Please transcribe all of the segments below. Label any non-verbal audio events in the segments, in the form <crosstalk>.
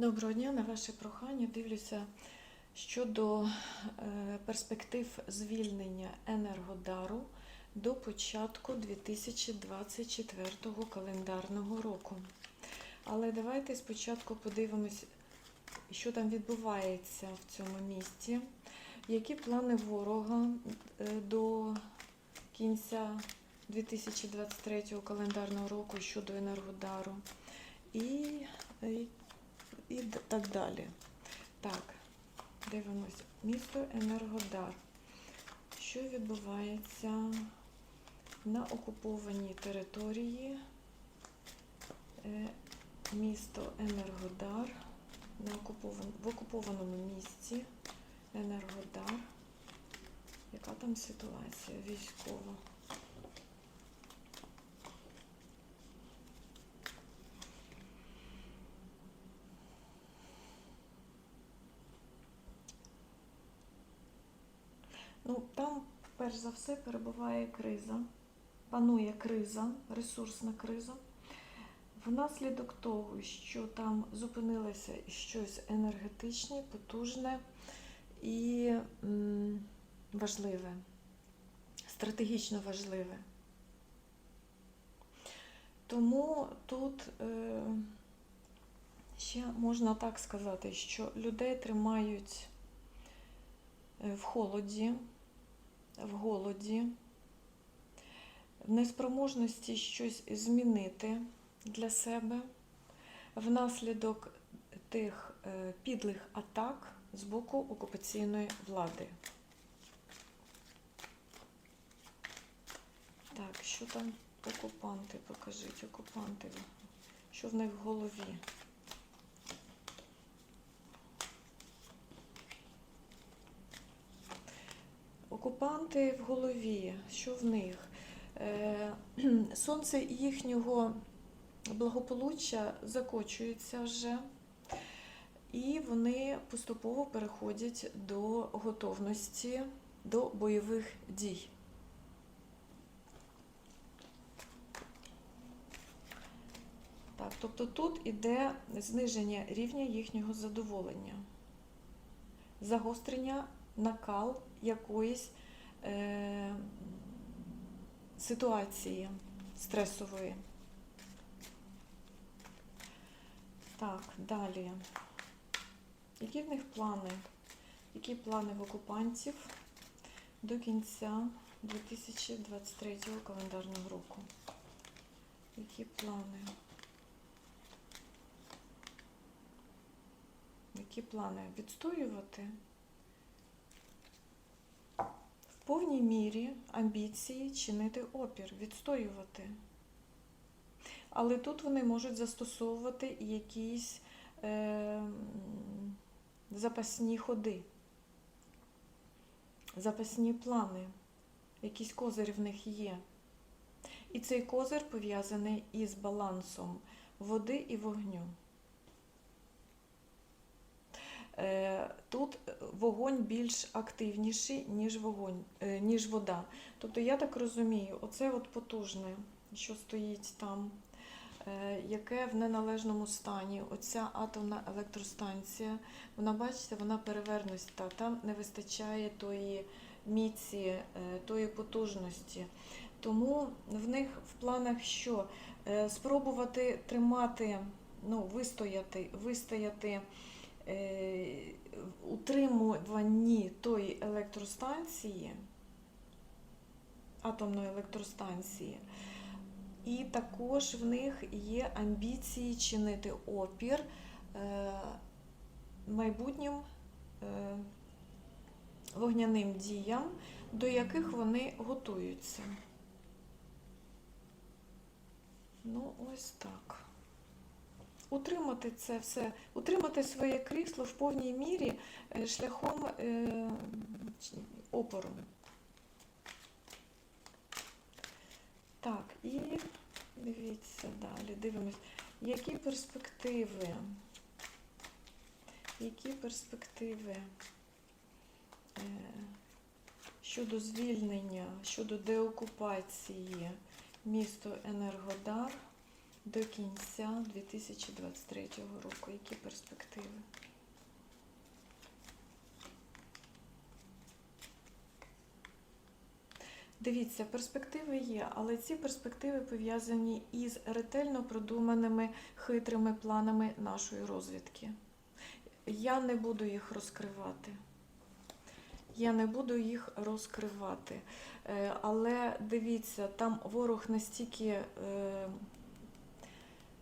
Доброго дня, на ваше прохання дивлюся щодо е, перспектив звільнення Енергодару до початку 2024 календарного року. Але давайте спочатку подивимось, що там відбувається в цьому місті, які плани ворога е, до кінця 2023 календарного року щодо Енергодару. І так далі. Так, дивимось. Місто Енергодар. Що відбувається на окупованій території? Е, Місто Енергодар. На окупован... В окупованому місті Енергодар. Яка там ситуація військова? Ну, там, перш за все, перебуває криза, панує криза, ресурсна криза. Внаслідок того, що там зупинилося щось енергетичне, потужне і важливе, стратегічно важливе. Тому тут е, ще можна так сказати, що людей тримають е, в холоді, в голоді, в неспроможності щось змінити для себе внаслідок тих е, підлих атак з боку окупаційної влади. Так, що там окупанти? Покажіть, окупанти. Що в них в голові? Окупанти в голові, що в них? Е, <clears throat> Сонце їхнього благополуччя закочується вже, і вони поступово переходять до готовності до бойових дій. Так, тобто тут іде зниження рівня їхнього задоволення, загострення, накал якоїсь ситуації стресової. Так, далі. Які в них плани? Які плани в окупантів до кінця 2023 календарного року? Які плани? Які плани? Відстоювати? В повній мірі амбіції чинити опір, відстоювати. Але тут вони можуть застосовувати якісь е, запасні ходи, запасні плани, якийсь козир в них є. І цей козир пов'язаний із балансом води і вогню. Е, Тут вогонь більш активніший, ніж вогонь, е, ніж вода. Тобто, я так розумію, оце от потужне, що стоїть там, е, яке в неналежному стані, оця атомна електростанція, вона, бачите, вона перевернута, там не вистачає тої міці, тої потужності. Тому в них в планах що? Спробувати тримати, ну, вистояти, вистояти утримуванні тої електростанції, атомної електростанції, і також в них є амбіції чинити опір е, майбутнім е, вогняним діям, до яких вони готуються. Ну, ось так. Утримати це все, утримати своє крісло в повній мірі е, шляхом е, опору. Так, і дивіться далі, дивимось, які перспективи, які перспективи е, щодо звільнення, щодо деокупації місто Енергодар до кінця 2023 року. Які перспективи? Дивіться, перспективи є, але ці перспективи пов'язані із ретельно продуманими хитрими планами нашої розвідки. Я не буду їх розкривати. Я не буду їх розкривати. Е, Але дивіться, там ворог настільки е,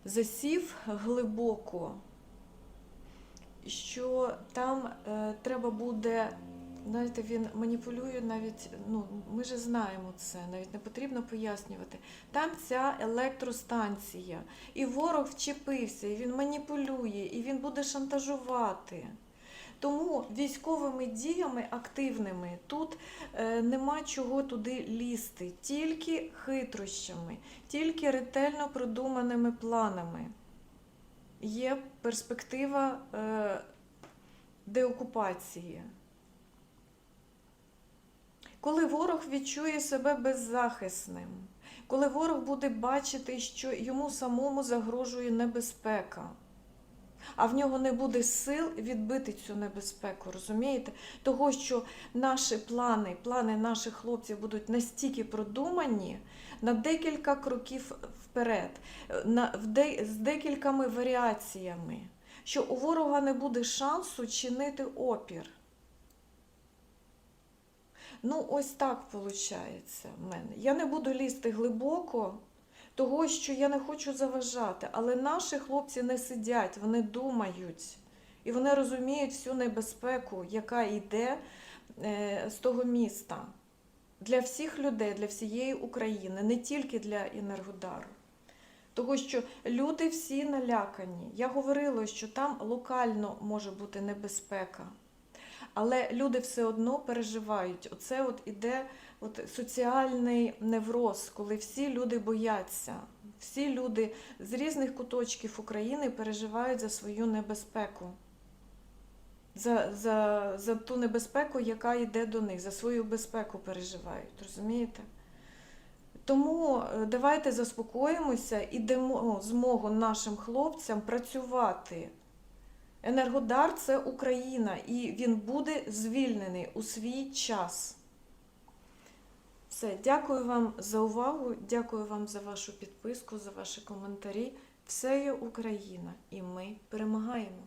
засів глибоко, що там е, треба буде, знаєте, він маніпулює навіть, ну, ми же знаємо це, навіть не потрібно пояснювати. Там ця електростанція, і ворог вчепився, і він маніпулює, і він буде шантажувати. Тому військовими діями активними тут е, нема чого туди лізти, тільки хитрощами, тільки ретельно продуманими планами. Є перспектива е, деокупації. Коли ворог відчує себе беззахисним, коли ворог буде бачити, що йому самому загрожує небезпека, а в нього не буде сил відбити цю небезпеку, розумієте? Того, що наші плани, плани наших хлопців будуть настільки продумані на декілька кроків вперед, на, в де, з декількома варіаціями, що у ворога не буде шансу чинити опір. Ну, ось так виходить в мене. Я не буду лізти глибоко, того, що я не хочу заважати, але наші хлопці не сидять, вони думають. І вони розуміють всю небезпеку, яка йде е, з того міста. Для всіх людей, для всієї України, не тільки для Енергодару. Того, що люди всі налякані. Я говорила, що там локально може бути небезпека. Але люди все одно переживають. Оце от іде от соціальний невроз, коли всі люди бояться. Всі люди з різних куточків України переживають за свою небезпеку, за, за, за ту небезпеку, яка йде до них, за свою безпеку переживають. Розумієте? Тому е, давайте заспокоїмося і дамо змогу нашим хлопцям працювати. Енергодар це Україна, і він буде звільнений у свій час. Все, дякую вам за увагу, дякую вам за вашу підписку, за ваші коментарі. Все є Україна, і ми перемагаємо.